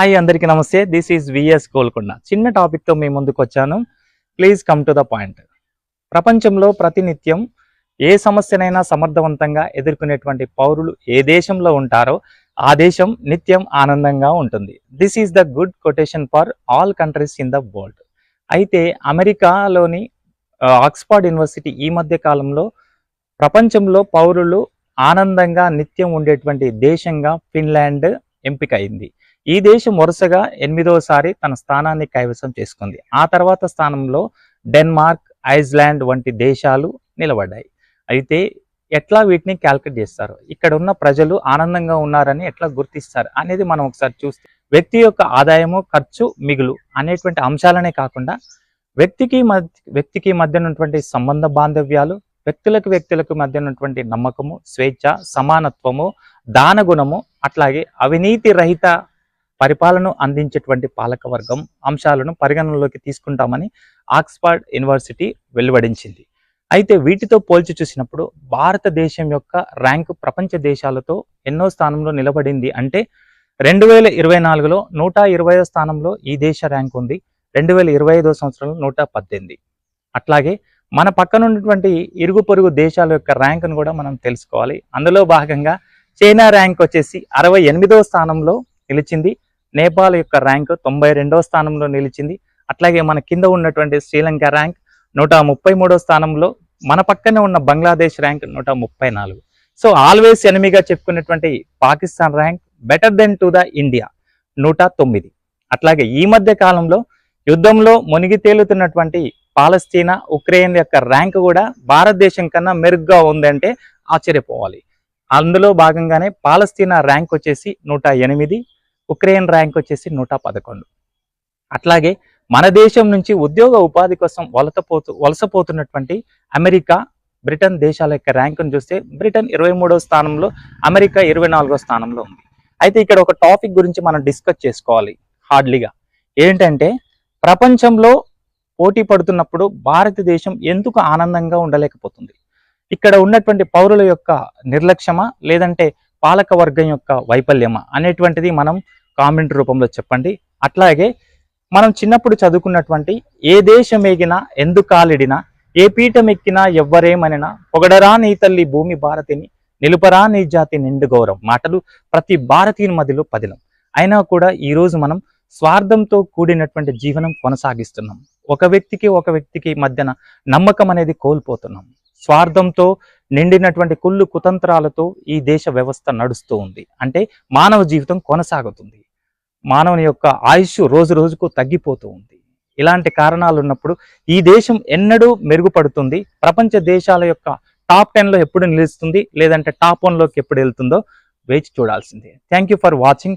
Hi అందరికీ నమస్తే. This is VS Golconda చిన్న టాపిక్తో మీ ముందుకు వచ్చాను. Please come to the point ప్రపంచంలో ప్రతినిత్యం ఏ సమస్యనైనా సమర్థవంతంగా ఎదుర్కొనేటువంటి పౌరులు ఏ దేశంలో ఉంటారో ఆ దేశం నిత్యం ఆనందంగా ఉంటుంది. This is the good quotation for all countries in the world అయితే అమెరికాలోని ఆక్స్ఫర్డ్ యూనివర్సిటీ ఈ మధ్య కాలంలో ప్రపంచంలో పౌరులు ఆనందంగా నిత్యం ఉండేటువంటి దేశంగా ఫిన్లాండ్ ఎంపిక అయింది ఈ దేశం వరుసగా ఎనిమిదవసారి తన స్థానాన్ని కైవసం చేసుకుంది. ఆ తర్వాత స్థానంలో డెన్మార్క్ ఐస్లాండ్ వంటి దేశాలు నిలబడ్డాయి. అయితే ఎట్లా వీటిని క్యాల్కులేట్ చేస్తారు? ఇక్కడ ఉన్న ప్రజలు ఆనందంగా ఉన్నారని ఎట్లా గుర్తిస్తారు? అనేది మనం ఒకసారి చూస్తే వ్యక్తి యొక్క ఆదాయము ఖర్చు మిగులు అనేటువంటి అంశాలనే కాకుండా వ్యక్తికి మధ్య వ్యక్తికి మధ్య ఉన్నటువంటి సంబంధ బాంధవ్యాలు వ్యక్తులకు వ్యక్తులకు మధ్య ఉన్నటువంటి నమ్మకము స్వేచ్ఛ సమానత్వము దానగుణము అట్లాగే అవినీతి రహిత పరిపాలన అందించేటువంటి పాలకవర్గం అంశాలను పరిగణనలోకి తీసుకుంటామని ఆక్స్ఫర్డ్ యూనివర్సిటీ వెలువడించింది. అయితే వీటితో పోల్చి చూసినప్పుడు భారతదేశం యొక్క ర్యాంకు ప్రపంచ దేశాలతో ఎన్నో స్థానంలో నిలబడింది అంటే రెండు వేల ఇరవై నాలుగులో నూట ఇరవై స్థానంలో ఈ దేశ ర్యాంక్ ఉంది రెండు వేల ఇరవై ఐదో సంవత్సరంలో నూట పద్దెనిమిది. అట్లాగే మన పక్కన ఉన్నటువంటి ఇరుగు పొరుగు దేశాల యొక్క ర్యాంకును కూడా మనం తెలుసుకోవాలి. అందులో భాగంగా చైనా ర్యాంక్ వచ్చేసి అరవై ఎనిమిదవ స్థానంలో నిలిచింది. నేపాల్ యొక్క ర్యాంక్ తొంభై రెండవ స్థానంలో నిలిచింది. అట్లాగే మన కింద ఉన్నటువంటి శ్రీలంక ర్యాంక్ నూట ముప్పై మూడో స్థానంలో మన పక్కనే ఉన్న బంగ్లాదేశ్ ర్యాంక్ నూట ముప్పై నాలుగు. సో ఆల్వేస్ ఎనిమిగా చెప్పుకున్నటువంటి Pakistan rank better then to the India నూట తొమ్మిది. అట్లాగే ఈ మధ్య కాలంలో యుద్ధంలో మునిగి తేలుతున్నటువంటి పాలస్తీనా ఉక్రెయిన్ యొక్క ర్యాంక్ కూడా భారతదేశం కన్నా మెరుగ్గా ఉందంటే ఆశ్చర్యపోవాలి. అందులో భాగంగానే పాలస్తీనా ర్యాంక్ వచ్చేసి నూట ఎనిమిది ఉక్రెయిన్ ర్యాంక్ వచ్చేసి నూట పదకొండు. అట్లాగే మన దేశం నుంచి ఉద్యోగ ఉపాధి కోసం వలసపోతూ వలసపోతున్నటువంటి అమెరికా బ్రిటన్ దేశాల యొక్క ర్యాంకును చూస్తే బ్రిటన్ ఇరవై మూడవ స్థానంలో అమెరికా ఇరవై నాలుగో స్థానంలో ఉంది. అయితే ఇక్కడ ఒక టాపిక్ గురించి మనం డిస్కస్ చేసుకోవాలి హార్డ్లీగా. ఏంటంటే ప్రపంచంలో పోటీ పడుతున్నప్పుడు భారతదేశం ఎందుకు ఆనందంగా ఉండలేకపోతుంది? ఇక్కడ ఉన్నటువంటి పౌరుల యొక్క నిర్లక్ష్యమా లేదంటే పాలక వర్గం యొక్క వైఫల్యమా అనేటువంటిది మనం కామెంట్ రూపంలో చెప్పండి. అట్లాగే మనం చిన్నప్పుడు చదువుకున్నటువంటి ఏ దేశం ఎగినా ఎందు కాలిడినా ఏ పీఠం ఎక్కినా ఎవ్వరేమనినా పొగడరా నీ తల్లి భూమి భారతిని నిలుపరా నీ జాతి నిండు గౌరవం మాటలు ప్రతి భారతీయుని మధ్యలో పదిలం. అయినా కూడా ఈరోజు మనం స్వార్థంతో కూడినటువంటి జీవనం కొనసాగిస్తున్నాం. ఒక వ్యక్తికి ఒక వ్యక్తికి మధ్యన నమ్మకం అనేది కోల్పోతున్నాం. స్వార్థంతో నిండినటువంటి కుళ్ళు కుతంత్రాలతో ఈ దేశ వ్యవస్థ నడుస్తూ ఉంది. అంటే మానవ జీవితం కొనసాగుతుంది. మానవుని యొక్క ఆయుష్ రోజు రోజుకు తగ్గిపోతూ ఉంది. ఇలాంటి కారణాలు ఉన్నప్పుడు ఈ దేశం ఎన్నడూ మెరుగుపడుతుంది. ప్రపంచ దేశాల యొక్క టాప్ టెన్లో ఎప్పుడు నిలుస్తుంది? లేదంటే టాప్ వన్లోకి ఎప్పుడు వెళ్తుందో వేచి చూడాల్సిందే. Thank you for watching